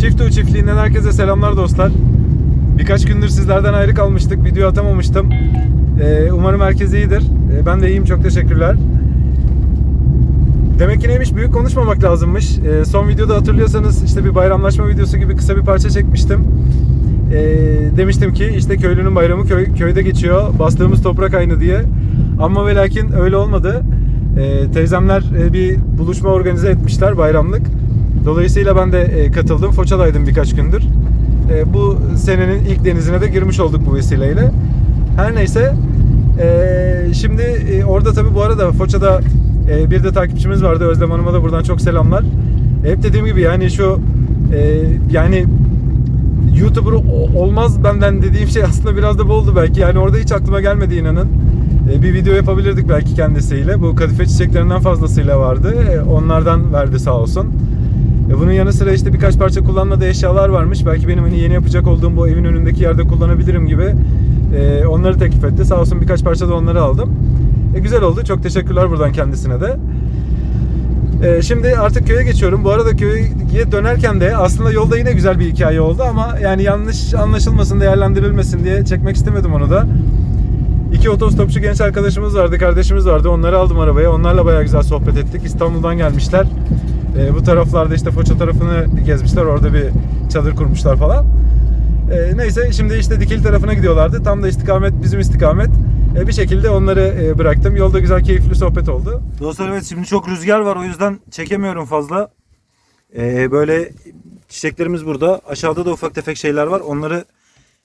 Çiftüğü çiftliğinden herkese selamlar dostlar. Birkaç gündür sizlerden ayrı kalmıştık. Video atamamıştım. Ee, umarım herkes iyidir. Ee, ben de iyiyim. Çok teşekkürler. Demek ki neymiş? Büyük konuşmamak lazımmış. Ee, son videoda hatırlıyorsanız işte bir bayramlaşma videosu gibi kısa bir parça çekmiştim. Ee, demiştim ki işte köylünün bayramı köy, köyde geçiyor. Bastığımız toprak aynı diye. Ama ve lakin öyle olmadı. Ee, teyzemler e, bir buluşma organize etmişler bayramlık. Dolayısıyla ben de e, katıldım. Foça'daydım birkaç gündür. E, bu senenin ilk denizine de girmiş olduk bu vesileyle. Her neyse. e, şimdi orada tabii bu arada Foça'da bir de takipçimiz vardı. Özlem Hanım'a da buradan çok selamlar. Hep dediğim gibi yani şu yani YouTuber olmaz benden dediğim şey aslında biraz da bu oldu belki. Yani orada hiç aklıma gelmedi inanın. Bir video yapabilirdik belki kendisiyle. Bu kadife çiçeklerinden fazlasıyla vardı. Onlardan verdi sağ olsun. E, bunun yanı sıra işte birkaç parça kullanmadığı eşyalar varmış. Belki benim hani yeni yapacak olduğum bu evin önündeki yerde kullanabilirim gibi. E, onları teklif etti. Sağ olsun birkaç parça da onları aldım. E, güzel oldu. Çok teşekkürler buradan kendisine de. Ee, şimdi artık köye geçiyorum. Bu arada köye dönerken de aslında yolda yine güzel bir hikaye oldu ama yani yanlış anlaşılmasın, değerlendirilmesin diye çekmek istemedim onu da. İki otostopçu genç arkadaşımız vardı, kardeşimiz vardı. Onları aldım arabaya. Onlarla bayağı güzel sohbet ettik. İstanbul'dan gelmişler. Ee, bu taraflarda işte Foça tarafını gezmişler. Orada bir çadır kurmuşlar falan. Ee, neyse şimdi işte Dikili tarafına gidiyorlardı. Tam da istikamet bizim istikamet. Ee, bir şekilde onları e, bıraktım. Yolda güzel keyifli sohbet oldu. Dostlar evet şimdi çok rüzgar var o yüzden çekemiyorum fazla. Ee, böyle çiçeklerimiz burada. Aşağıda da ufak tefek şeyler var. Onları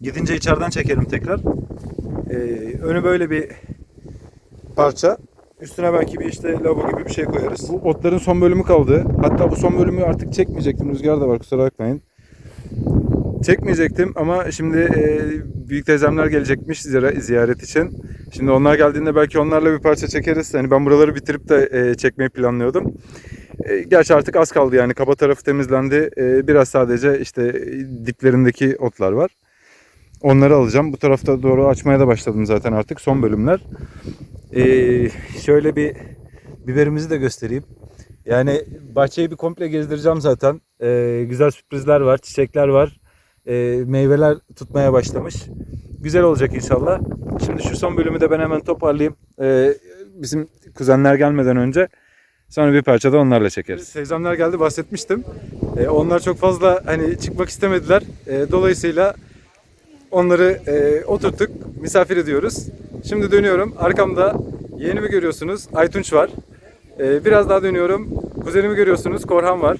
gidince içeriden çekerim tekrar. Ee, önü böyle bir parça. Üstüne belki bir işte lavabo gibi bir şey koyarız. Bu otların son bölümü kaldı. Hatta bu son bölümü artık çekmeyecektim. Rüzgar da var kusura bakmayın. Çekmeyecektim ama şimdi e, büyük teyzemler gelecekmiş ziyaret için. Şimdi onlar geldiğinde belki onlarla bir parça çekeriz. Hani ben buraları bitirip de e, çekmeyi planlıyordum. E, gerçi artık az kaldı yani kaba tarafı temizlendi. E, biraz sadece işte diplerindeki otlar var. Onları alacağım. Bu tarafta doğru açmaya da başladım zaten artık son bölümler. E, şöyle bir biberimizi de göstereyim. Yani bahçeyi bir komple gezdireceğim zaten. E, güzel sürprizler var, çiçekler var. E, meyveler tutmaya başlamış. Güzel olacak inşallah. Şimdi şu son bölümü de ben hemen toparlayayım. E, bizim kuzenler gelmeden önce. Sonra bir parça da onlarla çekeriz. Teyzemler geldi bahsetmiştim. E, onlar çok fazla hani çıkmak istemediler. E, dolayısıyla onları e, oturttuk, misafir ediyoruz. Şimdi dönüyorum. Arkamda yeğenimi görüyorsunuz. Aytunç var. E, biraz daha dönüyorum. Kuzenimi görüyorsunuz. Korhan var.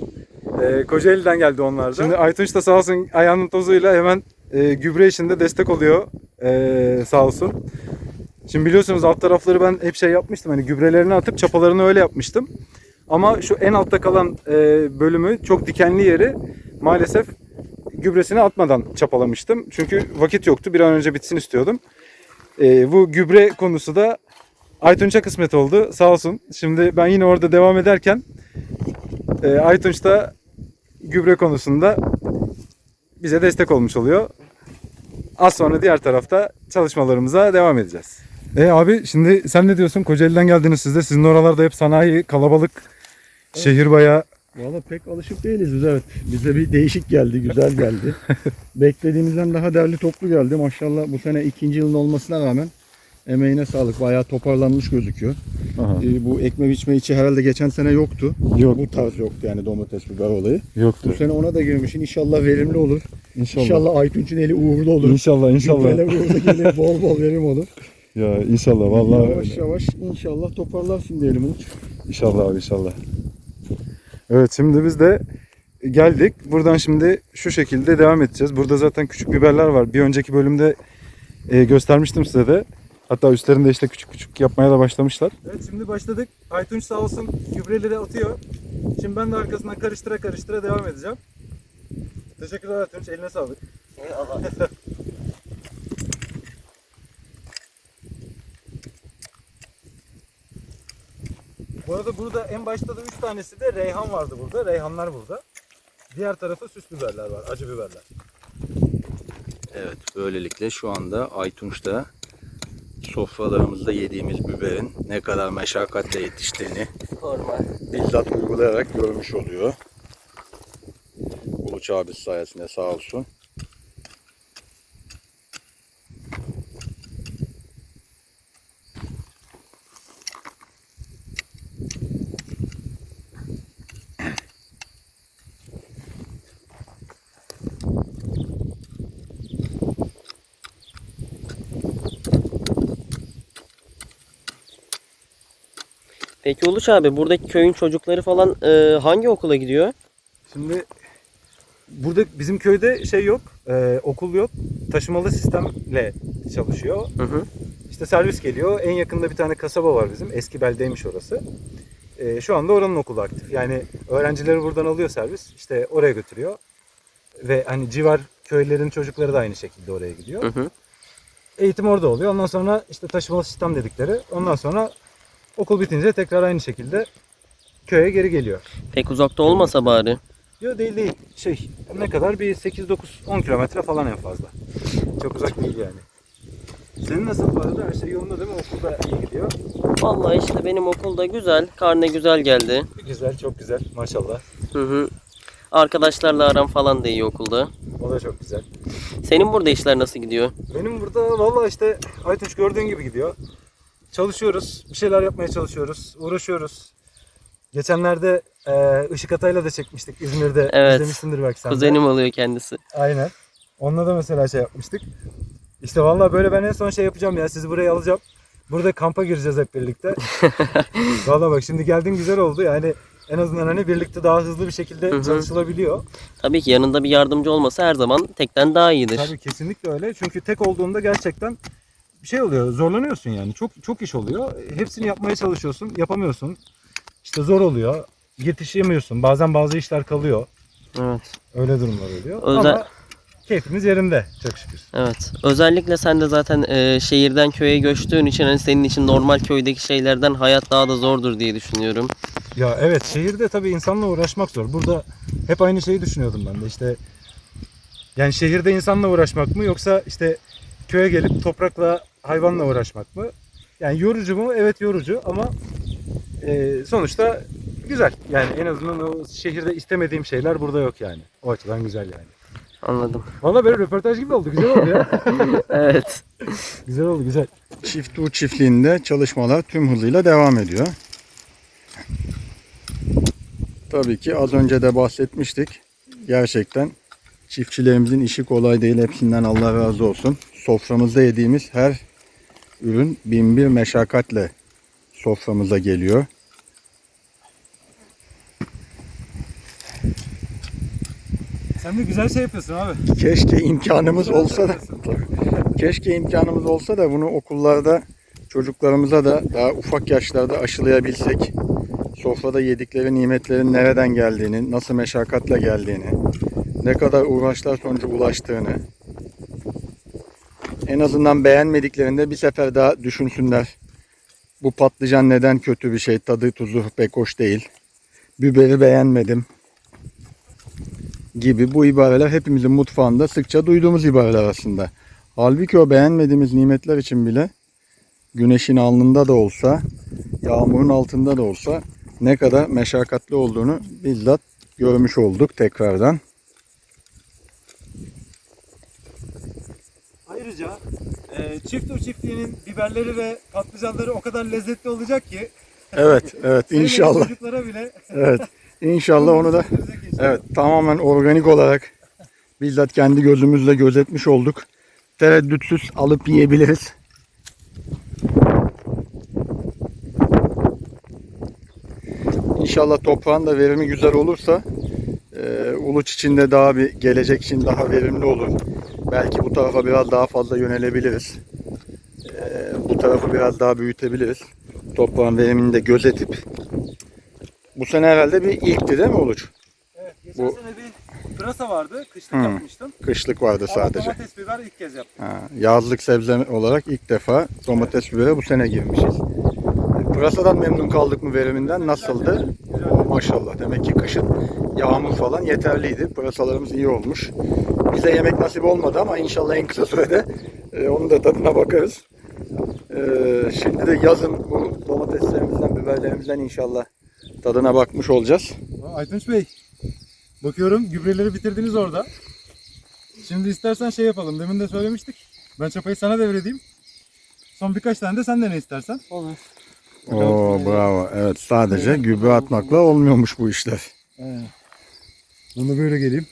E, Kocaeli'den geldi onlar da. Şimdi Aytunç da sağ olsun ayağının tozuyla hemen e, gübre işinde destek oluyor. E, sağ olsun. Şimdi biliyorsunuz alt tarafları ben hep şey yapmıştım. Hani gübrelerini atıp çapalarını öyle yapmıştım. Ama şu en altta kalan e, bölümü çok dikenli yeri maalesef gübresini atmadan çapalamıştım. Çünkü vakit yoktu. Bir an önce bitsin istiyordum. E, bu gübre konusu da Aytunç'a kısmet oldu. Sağ olsun. Şimdi ben yine orada devam ederken e, Aytunç da gübre konusunda bize destek olmuş oluyor. Az sonra diğer tarafta çalışmalarımıza devam edeceğiz. E abi şimdi sen ne diyorsun? Kocaeli'den geldiniz siz de. Sizin oralarda hep sanayi, kalabalık, şehir bayağı Valla pek alışık değiliz biz evet. Bize bir değişik geldi, güzel geldi. Beklediğimizden daha derli toplu geldi. Maşallah bu sene ikinci yılın olmasına rağmen emeğine sağlık. Bayağı toparlanmış gözüküyor. Aha. Ee, bu ekme biçme içi herhalde geçen sene yoktu. Yok. Bu tarz yoktu yani domates biber olayı. yoktu. Bu sene ona da girmişsin. İnşallah verimli olur. İnşallah. İnşallah Aytunç'un eli uğurlu olur. İnşallah Gübreler uğurlu gelir. Bol bol verim olur. Ya inşallah Yavaş yavaş inşallah toparlarsın diyelim Umut. İnşallah abi inşallah. Evet şimdi biz de geldik. Buradan şimdi şu şekilde devam edeceğiz. Burada zaten küçük biberler var. Bir önceki bölümde e, göstermiştim size de. Hatta üstlerinde işte küçük küçük yapmaya da başlamışlar. Evet şimdi başladık. Aytunç sağ olsun gübreleri atıyor. Şimdi ben de arkasından karıştıra karıştıra devam edeceğim. Teşekkürler Aytunç. Eline sağlık. Bu arada burada en başta da 3 tanesi de reyhan vardı burada. Reyhanlar burada. Diğer tarafta süs biberler var. Acı biberler. Evet, böylelikle şu anda Aytunç'ta sofralarımızda yediğimiz biberin ne kadar meşakkatle yetiştiğini bizzat uygulayarak görmüş oluyor. Bu Aytunç abi sayesinde sağ olsun. Peki Uluç abi buradaki köyün çocukları falan e, hangi okula gidiyor? Şimdi burada bizim köyde şey yok, e, okul yok. Taşımalı sistemle çalışıyor. Hı hı. İşte servis geliyor. En yakında bir tane kasaba var bizim. Eski beldeymiş orası. E, şu anda oranın okulu aktif. Yani öğrencileri buradan alıyor servis. İşte oraya götürüyor. Ve hani civar köylerin çocukları da aynı şekilde oraya gidiyor. Hı hı. Eğitim orada oluyor. Ondan sonra işte taşımalı sistem dedikleri. Ondan sonra okul bitince tekrar aynı şekilde köye geri geliyor. Pek uzakta olmasa bari. Yok değil değil. Şey ne kadar bir 8 9 10 kilometre falan en fazla. Çok uzak değil yani. Senin nasıl bu arada? Her şey yolunda değil mi? Okulda iyi gidiyor. Vallahi işte benim okulda güzel, karne güzel geldi. Güzel, çok güzel. Maşallah. Hı hı. Arkadaşlarla aram falan da iyi okulda. O da çok güzel. Senin burada işler nasıl gidiyor? Benim burada valla işte Aytunç gördüğün gibi gidiyor. Çalışıyoruz. Bir şeyler yapmaya çalışıyoruz. Uğraşıyoruz. Geçenlerde e, Işık Atay'la da çekmiştik İzmir'de. Evet. İzlemişsindir belki sen de. Kuzenim oluyor kendisi. Aynen. Onunla da mesela şey yapmıştık. İşte vallahi böyle ben en son şey yapacağım ya sizi buraya alacağım. Burada kampa gireceğiz hep birlikte. vallahi bak şimdi geldin güzel oldu yani en azından hani birlikte daha hızlı bir şekilde Hı hı. çalışılabiliyor. Tabii ki yanında bir yardımcı olmasa her zaman tekten daha iyidir. Tabii kesinlikle öyle. Çünkü tek olduğunda gerçekten şey oluyor. Zorlanıyorsun yani. Çok çok iş oluyor. Hepsini yapmaya çalışıyorsun. Yapamıyorsun. İşte zor oluyor. Yetişemiyorsun. Bazen bazı işler kalıyor. Evet. Öyle durumlar oluyor. Özel- Ama keyfimiz yerinde çok şükür. Evet. Özellikle sen de zaten e, şehirden köye göçtüğün için hani senin için normal köydeki şeylerden hayat daha da zordur diye düşünüyorum. Ya evet şehirde tabii insanla uğraşmak zor. Burada hep aynı şeyi düşünüyordum ben de işte. Yani şehirde insanla uğraşmak mı yoksa işte köye gelip toprakla hayvanla uğraşmak mı? Yani yorucu mu? Evet yorucu ama e, sonuçta güzel. Yani en azından o şehirde istemediğim şeyler burada yok yani. O açıdan güzel yani. Anladım. Valla böyle röportaj gibi oldu. Güzel oldu ya. Evet. güzel oldu güzel. Çiftliği çiftliğinde çalışmalar tüm hızıyla devam ediyor. Tabii ki az önce de bahsetmiştik. Gerçekten çiftçilerimizin işi kolay değil. Hepsinden Allah razı olsun. Soframızda yediğimiz her ürün bin bir meşakkatle soframıza geliyor. Sen de güzel şey yapıyorsun abi. Keşke imkanımız olsa da keşke imkanımız olsa da bunu okullarda çocuklarımıza da daha ufak yaşlarda aşılayabilsek. Sofrada yedikleri nimetlerin nereden geldiğini, nasıl meşakkatle geldiğini, ne kadar uğraşlar sonucu ulaştığını en azından beğenmediklerinde bir sefer daha düşünsünler. Bu patlıcan neden kötü bir şey, tadı tuzu pek hoş değil. Biberi beğenmedim gibi bu ibareler hepimizin mutfağında sıkça duyduğumuz ibareler aslında. Halbuki o beğenmediğimiz nimetler için bile güneşin alnında da olsa, yağmurun altında da olsa ne kadar meşakkatli olduğunu bizzat görmüş olduk tekrardan. Ayrıca e, çift çiftliğinin biberleri ve patlıcanları o kadar lezzetli olacak ki Evet, evet inşallah. çocuklara bile Evet, inşallah onu da evet tamamen organik olarak bizzat kendi gözümüzle gözetmiş olduk. Tereddütsüz alıp yiyebiliriz. İnşallah toprağın da verimi güzel olursa e, uluç için de daha bir gelecek için daha verimli olur. Belki bu tarafa biraz daha fazla yönelebiliriz. E, bu tarafı biraz daha büyütebiliriz. Toprağın verimini de gözetip bu sene herhalde bir ilkti değil mi uluç? Evet, geçen Bu- sene bir pırasa vardı. Kışlık Hı. yapmıştım. Kışlık vardı Ama sadece. domates biber ilk kez yaptım. Ha, yazlık sebze olarak ilk defa domates bibere bu sene girmişiz. Pırasadan memnun kaldık mı veriminden? Nasıldı? Güzel. Maşallah. Demek ki kışın yağmur falan yeterliydi. Pırasalarımız iyi olmuş. Bize yemek nasip olmadı ama inşallah en kısa sürede e, onun da tadına bakarız. E, şimdi de yazın bu domateslerimizden, biberlerimizden inşallah tadına bakmış olacağız. Aytunç Bey, Bakıyorum gübreleri bitirdiniz orada. Şimdi istersen şey yapalım. Demin de söylemiştik. Ben çapayı sana devredeyim. Son birkaç tane de sen dene istersen. Olur. Oo bravo. Evet sadece gübre atmakla olmuyormuş bu işler. Bunu böyle geleyim.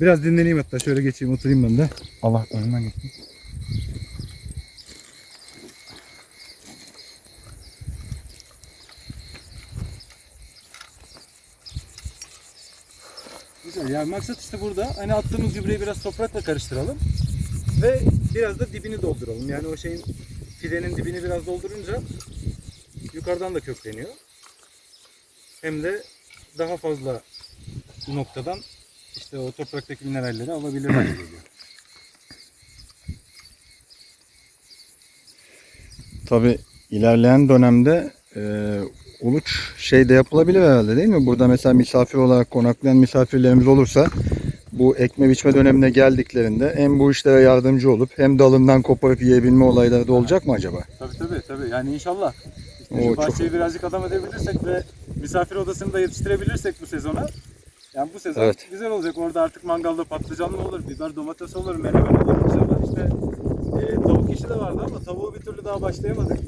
Biraz dinleneyim hatta. Şöyle geçeyim oturayım ben de. Allah önünden geçtim. Güzel. Yani maksat işte burada hani attığımız gübreyi biraz toprakla karıştıralım. Ve biraz da dibini dolduralım. Yani o şeyin fidenin dibini biraz doldurunca yukarıdan da kökleniyor. Hem de daha fazla noktadan işte o topraktaki mineralleri alabilir hale geliyor. Tabi ilerleyen dönemde e, uluç şey de yapılabilir herhalde değil mi? Burada mesela misafir olarak konaklayan misafirlerimiz olursa bu ekme biçme dönemine geldiklerinde hem bu işlere yardımcı olup hem dalından koparıp yiyebilme olayları da olacak mı acaba? Tabii tabii tabii. Yani inşallah. İşte Oo, şu çok- bahçeyi birazcık adam edebilirsek ve misafir odasını da yetiştirebilirsek bu sezona. Yani bu sezon Evet. güzel olacak. Orada artık mangalda patlıcan mı olur, biber domates olur, menemen olur. İnşallah işte e, tavuk işi de vardı ama tavuğu bir türlü daha başlayamadık.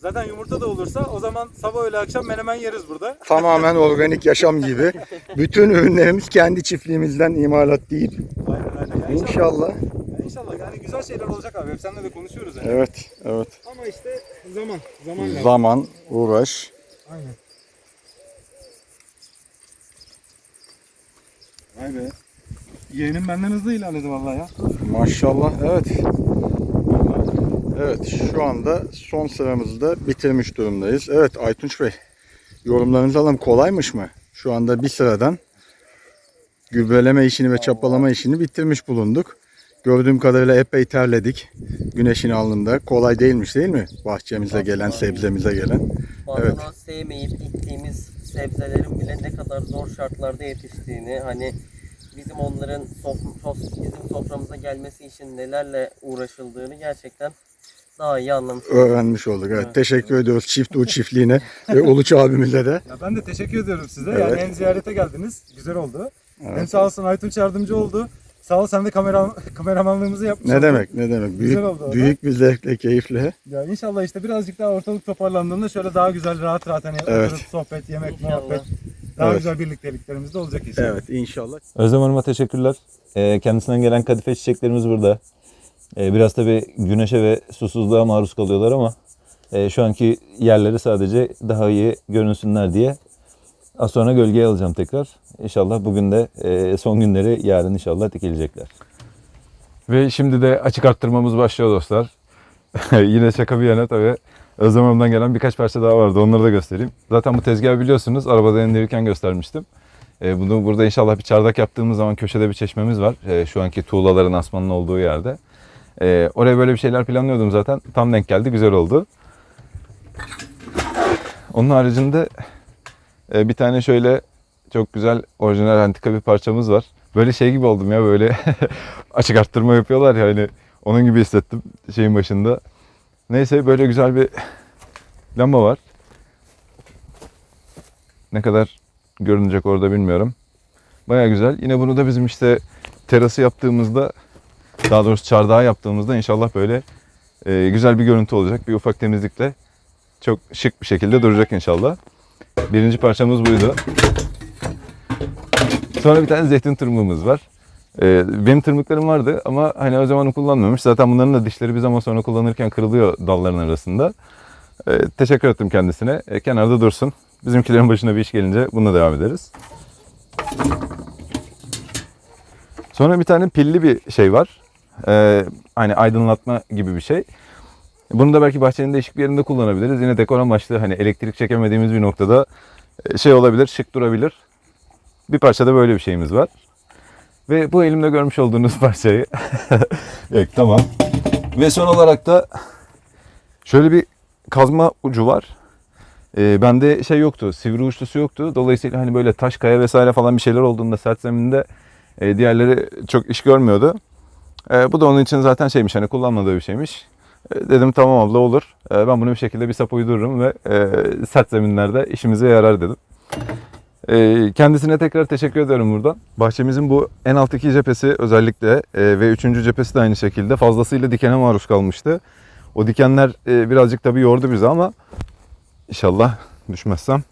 Zaten yumurta da olursa o zaman sabah öğle akşam menemen yeriz burada. Tamamen organik yaşam gibi. Bütün ürünlerimiz kendi çiftliğimizden imalat değil. Aynen aynen. Yani İnşallah. Yani İnşallah yani güzel şeyler olacak abi. Hep seninle de konuşuyoruz yani. Evet, evet. Ama işte zaman, zaman lazım. Zaman, uğraş. Aynen. Vay be. Yeğenim benden hızlı ilerledi vallahi ya. Maşallah, evet. Evet, şu anda son sıramızı da bitirmiş durumdayız. Evet, Aytunç Bey, yorumlarınızı alalım. Kolaymış mı? Şu anda bir sıradan gübreleme işini ve çapalama işini bitirmiş bulunduk. Gördüğüm kadarıyla epey terledik. Güneşin alnında. Kolay değilmiş değil mi? Bahçemize gelen, sebzemize gelen. Bazen Evet. sevmeyip ektiğimiz sebzelerin bile ne kadar zor şartlarda yetiştiğini hani bizim onların sof- sos- bizim soframıza gelmesi için nelerle uğraşıldığını gerçekten daha iyi anlamış olduk. Öğrenmiş olduk. Evet, teşekkür ediyoruz Çift U çiftliğine ve Uluç abimize de. Ya ben de teşekkür ediyorum size. Evet. Yani hem ziyarete geldiniz. Güzel oldu. Evet. Hem sağ olsun Aytunç yardımcı oldu. Sağ ol sen de kamera, kameramanlığımızı yapmış Ne oldun. demek, ne demek. Büyük, Güzel oldu büyük bir zevkle, keyifle. Ya inşallah işte birazcık daha ortalık toparlandığında şöyle daha güzel rahat rahat hani Evet. oturup sohbet, yemek, İnşallah. muhabbet daha Evet. güzel birlikteliklerimiz de olacak inşallah. Evet, inşallah. Özlem Hanım'a teşekkürler. Ee, kendisinden gelen kadife çiçeklerimiz burada. Ee, biraz tabii güneşe ve susuzluğa maruz kalıyorlar ama e, şu anki yerleri sadece daha iyi görünsünler diye. Az sonra gölgeye alacağım tekrar. İnşallah bugün de e, son günleri yarın inşallah dikilecekler. Ve şimdi de açık arttırmamız başlıyor dostlar. Yine şaka bir yana tabii. Özlem Hanım'dan gelen birkaç parça daha vardı. Onları da göstereyim. Zaten bu tezgahı biliyorsunuz. Arabada indirirken göstermiştim. E, bunu burada inşallah bir çardak yaptığımız zaman köşede bir çeşmemiz var. E, şu anki tuğlaların asmanın olduğu yerde. E, oraya böyle bir şeyler planlıyordum zaten. Tam denk geldi. Güzel oldu. Onun haricinde e, bir tane şöyle çok güzel orijinal antika bir parçamız var. Böyle şey gibi oldum ya böyle açık arttırma yapıyorlar ya hani onun gibi hissettim şeyin başında. Neyse böyle güzel bir lamba var. Ne kadar görünecek orada bilmiyorum. Baya güzel. Yine bunu da bizim işte terası yaptığımızda daha doğrusu çardağı yaptığımızda inşallah böyle e, güzel bir görüntü olacak. Bir ufak temizlikle çok şık bir şekilde duracak inşallah. Birinci parçamız buydu. Sonra bir tane zeytin tırmığımız var. E, benim tırmıklarım vardı ama hani o zaman kullanmamış. Zaten bunların da dişleri bir zaman sonra kullanırken kırılıyor dalların arasında. E, teşekkür ettim kendisine. E, kenarda dursun. Bizimkilerin başına bir iş gelince bununla devam ederiz. Sonra bir tane pilli bir şey var. Ee, hani aydınlatma gibi bir şey. Bunu da belki bahçenin değişik bir yerinde kullanabiliriz. Yine dekor amaçlı hani elektrik çekemediğimiz bir noktada e, şey olabilir, şık durabilir. Bir parçada böyle bir şeyimiz var. Ve bu elimde görmüş olduğunuz parçayı. evet tamam. Ve son olarak da şöyle bir kazma ucu var. Ee, bende şey yoktu, sivri uçlusu yoktu. Dolayısıyla hani böyle taş, kaya vesaire falan bir şeyler olduğunda sert zeminde e, diğerleri çok iş görmüyordu. E, bu da onun için zaten şeymiş hani kullanmadığı bir şeymiş. E, dedim tamam abla olur. E, ben bunu bir şekilde bir sap uydururum ve e, sert zeminlerde işimize yarar dedim. Kendisine tekrar teşekkür ederim buradan. Bahçemizin bu en alt iki cephesi özellikle ve üçüncü cephesi de aynı şekilde fazlasıyla dikene maruz kalmıştı. O dikenler birazcık tabii yordu bizi ama inşallah düşmezsem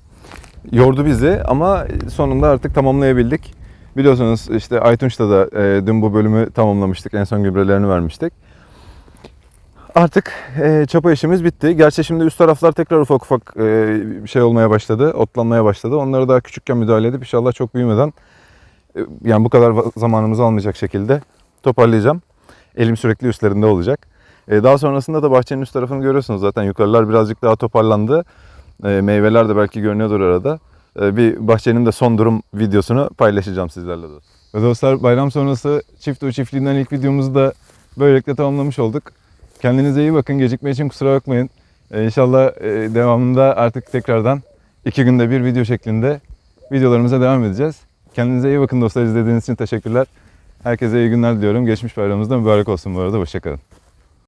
yordu bizi ama sonunda artık tamamlayabildik. Biliyorsunuz işte Aytunç'ta da dün bu bölümü tamamlamıştık. En son gübrelerini vermiştik. Artık e, çapa işimiz bitti. Gerçi şimdi üst taraflar tekrar ufak ufak e, şey olmaya başladı, otlanmaya başladı. Onları daha küçükken müdahale edip inşallah çok büyümeden e, yani bu kadar zamanımızı almayacak şekilde toparlayacağım. Elim sürekli üstlerinde olacak. E, daha sonrasında da bahçenin üst tarafını görüyorsunuz zaten. Yukarılar birazcık daha toparlandı. E, meyveler de belki görünüyordur arada. E, bir bahçenin de son durum videosunu paylaşacağım sizlerle dostlar. Ve dostlar bayram sonrası çift o çiftliğinden ilk videomuzu da böylelikle tamamlamış olduk. Kendinize iyi bakın. Gecikme için kusura bakmayın. Ee, inşallah e, devamında artık tekrardan iki günde bir video şeklinde videolarımıza devam edeceğiz. Kendinize iyi bakın dostlar. İzlediğiniz için teşekkürler. Herkese iyi günler diliyorum. Geçmiş bayramınız da mübarek olsun bu arada. Hoşçakalın.